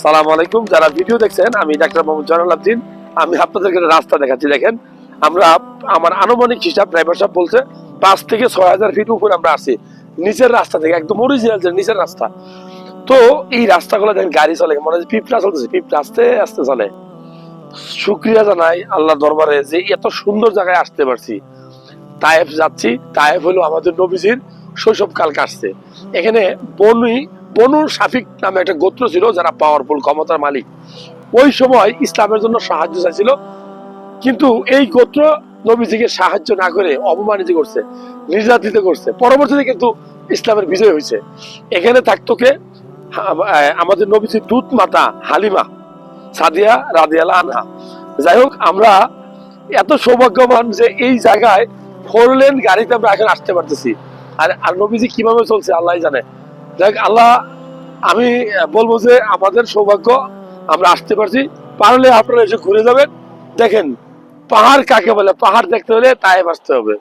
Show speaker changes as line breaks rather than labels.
সালাম আলাইকুম। যারা ভিডিও দেখছেন, আমি ডাক্তার মোহাম্মদ জয়নাল আবদিন। আমি আপনাদেরকে রাস্তা দেখাচ্ছি, দেখেন। আমরা আমার আনুমানিক হিসাব ড্রাইভার সাহেব বলছে, পাঁচ থেকে ছয় হাজার ফিট উপরে আমরা আসি নিচের রাস্তা থেকে, একদম অরিজিনাল যে নিচের রাস্তা। তো এই রাস্তাগুলো দেখেন, গাড়ি চলে, মনে হয় পিপটা চলতেছে পিপটা আস্তে আস্তে চলে। শুক্রিয়া জানাই আল্লাহ দরবারে যে এত সুন্দর জায়গায় আসতে পারছি। তায়েফ যাচ্ছি, তায়েফ হলো আমাদের নবীজির শৈশবকাল কাটছে এখানে বনুই বনু শাফিক নামে একটা গোত্র ছিল যারা পাওয়ারফুল ক্ষমতার মালিক। ওই সময় ইসলামের জন্য সাহায্য চাইছিল, কিন্তু এই গোত্র নবীজিকে সাহায্য না করে অপমানিত করছে, নির্যাতিত করছে। পরবর্তীতে কিন্তু ইসলামের বিজয় হয়েছে। এখানে থাকতো কে? আমাদের নবীজির দূত মাতা হালিমা সাদিয়া রাদিয়ালা আনহা। যাই হোক, আমরা এত সৌভাগ্যবান যে এই জায়গায় ফোর লেন গাড়িতে আমরা এখন আসতে পারতেছি। আর আর নবীজি কীভাবে চলছে আল্লাহ জানে। যাক আল্লাহ, আমি বলব যে আমাদের সৌভাগ্য, আমরা আসতে পারছি। পারলে আপনারা এসে ঘুরে যাবেন। দেখেন, পাহাড় কাকে বলে? পাহাড় দেখতে হলে তাই আসতে হবে।